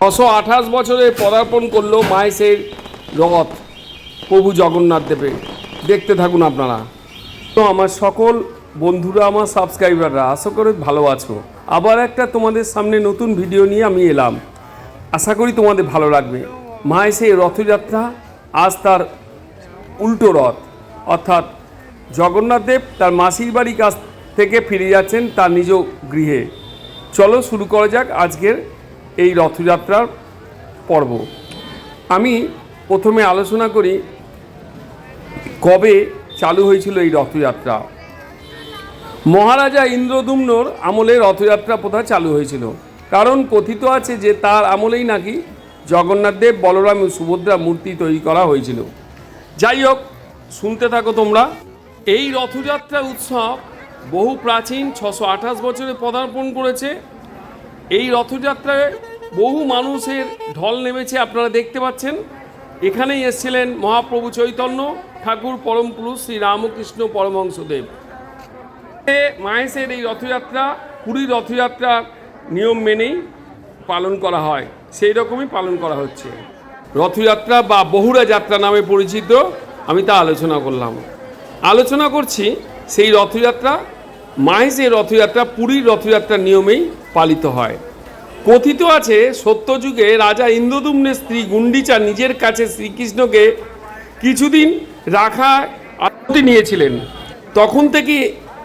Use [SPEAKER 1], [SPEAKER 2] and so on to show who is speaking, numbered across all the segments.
[SPEAKER 1] ছশো আঠাশ বছরে পদার্পণ করল মায়েসের রথ প্রভু জগন্নাথ দেবে দেখতে থাকুন আপনারা। তো আমার সকল বন্ধুরা, আমার সাবস্ক্রাইবাররা, আশা করে ভালো আছো। আবার একটা তোমাদের সামনে নতুন ভিডিও নিয়ে আমি এলাম। আশা করি তোমাদের ভালো লাগবে। মায়েসের রথযাত্রা আজ তার উল্টো রথ। অর্থাৎ জগন্নাথ দেব তার মাসির বাড়ি কাছ থেকে ফিরে যাচ্ছেন তার নিজ গৃহে। চলো শুরু করা যাক আজকের এই রথযাত্রার পর্ব। আমি প্রথমে আলোচনা করি কবে চালু হয়েছিল এই রথযাত্রা। মহারাজা ইন্দ্রদুম্নর আমলে রথযাত্রা প্রথা চালু হয়েছিল। কারণ কথিত আছে যে তার আমলেই নাকি জগন্নাথদেব বলরাম সুভদ্রা মূর্তি তৈরি করা হয়েছিল। যাই হোক, শুনতে থাকো তোমরা। এই রথযাত্রা উৎসব বহু প্রাচীন ছশো আঠাশ বছরে পদার্পণ করেছে এই রথযাত্রায় বহু মানুষের ঢল নেমেছে, আপনারা দেখতে পাচ্ছেন। এখানেই এসেছিলেন মহাপ্রভু চৈতন্য ঠাকুর পরম পুরুষ শ্রী রামকৃষ্ণ পরমহংসদেব। মাহেশের এই রথযাত্রা পুরীর রথযাত্রার নিয়ম মেনেই পালন করা হয়, সেই রকমই পালন করা হচ্ছে। রথযাত্রা বা বহুরা যাত্রা নামে পরিচিত, আমি তা আলোচনা করলাম। আলোচনা করছি সেই রথযাত্রা মাহেশের রথযাত্রা পুরীর রথযাত্রার নিয়মেই পালিত হয়। কথিত আছে, সত্যযুগে রাজা ইন্দ্রদুম্নের স্ত্রী গুন্ডিচা নিজের কাছে শ্রীকৃষ্ণকে কিছুদিন রাখা অনুমতি নিয়েছিলেন। তখন থেকে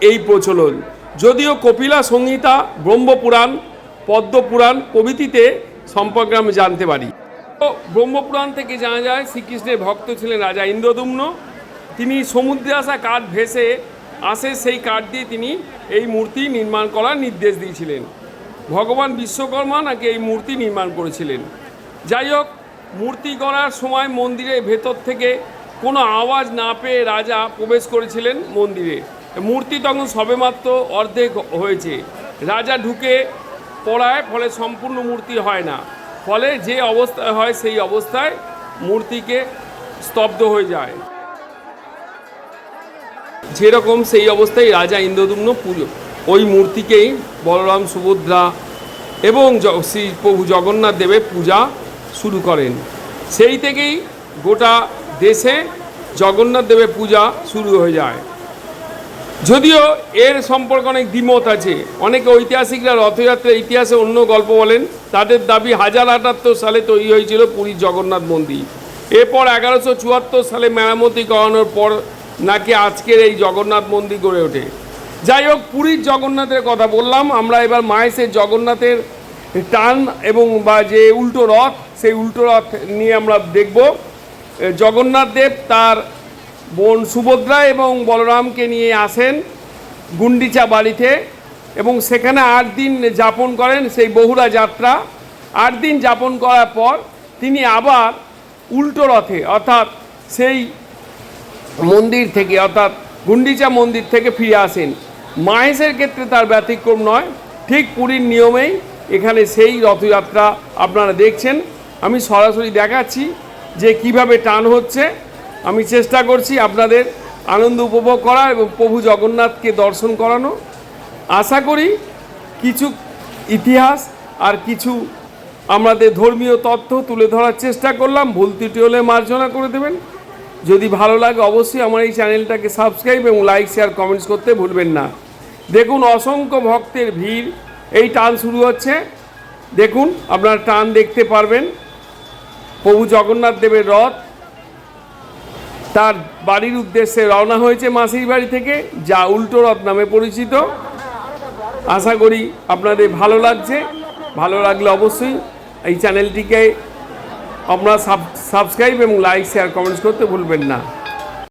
[SPEAKER 1] এই প্রচলন। যদিও কপিলা সংহিতা, ব্রহ্মপুরাণ, পদ্মপুরাণ প্রভৃতিতে সম্পর্কে আমি জানতে পারি। ব্রহ্মপুরাণ থেকে জানা যায়, শ্রীকৃষ্ণের ভক্ত ছিলেন রাজা ইন্দ্রদুম্ন। তিনি সমুদ্রে আসা কাঠ ভেসে আসে সেই কাঠ দিয়ে তিনি এই মূর্তি নির্মাণ করার নির্দেশ দিয়েছিলেন। ভগবান বিশ্বকর্মা নাকি এই মূর্তি নির্মাণ করেছিলেন। যাই হোক, মূর্তি গড়ার সময় মন্দিরের ভেতর থেকে কোনো আওয়াজ না পেয়ে রাজা প্রবেশ করেছিলেন মন্দিরে। মূর্তি তখন সবেমাত্র অর্ধেক হয়েছে। রাজা ঢুকে পড়ায় ফলে সম্পূর্ণ মূর্তি হয় না। ফলে যে অবস্থায় হয় সেই অবস্থায় মূর্তিকে স্তব্ধ হয়ে যায়। যেরকম সেই অবস্থায় রাজা ইন্দ্রদুম্ন পুজো ওই মূর্তিকেই বলরাম সুভদ্রা এবং শ্রী প্রভু জগন্নাথ দেবের পূজা শুরু করেন। সেই থেকেই গোটা দেশে জগন্নাথ দেবের পূজা শুরু হয়ে যায়। যদিও এর সম্পর্কে অনেক দ্বিমত আছে। অনেকে ঐতিহাসিকরা রথযাত্রার ইতিহাসে অন্য গল্প বলেন, তাদের দাবি হাজার আটাত্তর সালে তৈরি হয়েছিল পুরীর জগন্নাথ মন্দির। এরপর এগারোশো চুয়াত্তর সালে মেরামতি করানোর পর নাকি আজকের এই জগন্নাথ মন্দির গড়ে ওঠে? যাই হোক, পুরীর জগন্নাথের কথা বললাম, আমরা এবার মায়েসের জগন্নাথের টান এবং বা যে উল্টো রথ, সেই উল্টো রথ নিয়ে আমরা দেখব। জগন্নাথ দেব তার বোন সুভদ্রা এবং বলরামকে নিয়ে আসেন গুন্ডিচা বাড়িতে এবং সেখানে আট দিন যাপন করেন সেই বহুরা যাত্রা। আট দিন যাপন করার পর তিনি আবার উল্টো রথে, অর্থাৎ সেই মন্দির থেকে, অর্থাৎ গুন্ডিচা মন্দির থেকে ফিরে আসেন। মাহেশের ক্ষেত্রে তার ব্যতিক্রম নয়, ঠিক পুরীর নিয়মেই এখানে সেই রথযাত্রা আপনারা দেখছেন। আমি সরাসরি দেখাচ্ছি যে কীভাবে টান হচ্ছে। আমি চেষ্টা করছি আপনাদের আনন্দ উপভোগ করা এবং প্রভু জগন্নাথকে দর্শন করানো। আশা করি কিছু ইতিহাস আর কিছু আমাদের ধর্মীয় তথ্য তুলে ধরার চেষ্টা করলাম। ভুল ত্রুটি হলে মার্জনা করে দেবেন। যদি ভালো লাগে অবশ্যই আমার এই চ্যানেলটাকে সাবস্ক্রাইব এবং লাইক শেয়ার কমেন্টস করতে ভুলবেন না। দেখুন অসংখ্য ভক্তের ভিড়। এই টান শুরু হচ্ছে। দেখুন, আপনারা টান দেখতে পারবেন। প্রভু জগন্নাথ দেবের রথ। তার বাড়ির উদ্দেশ্যে রওনা হয়েছে মাসির বাড়ি থেকে, যা উল্টো রথ নামে পরিচিত। আশা করি আপনাদের ভালো লাগছে। ভালো লাগলে অবশ্যই এই চ্যানেলটিকে আপনারা সাবস্ক্রাইব এবং লাইক শেয়ার কমেন্টস করতে ভুলবেন না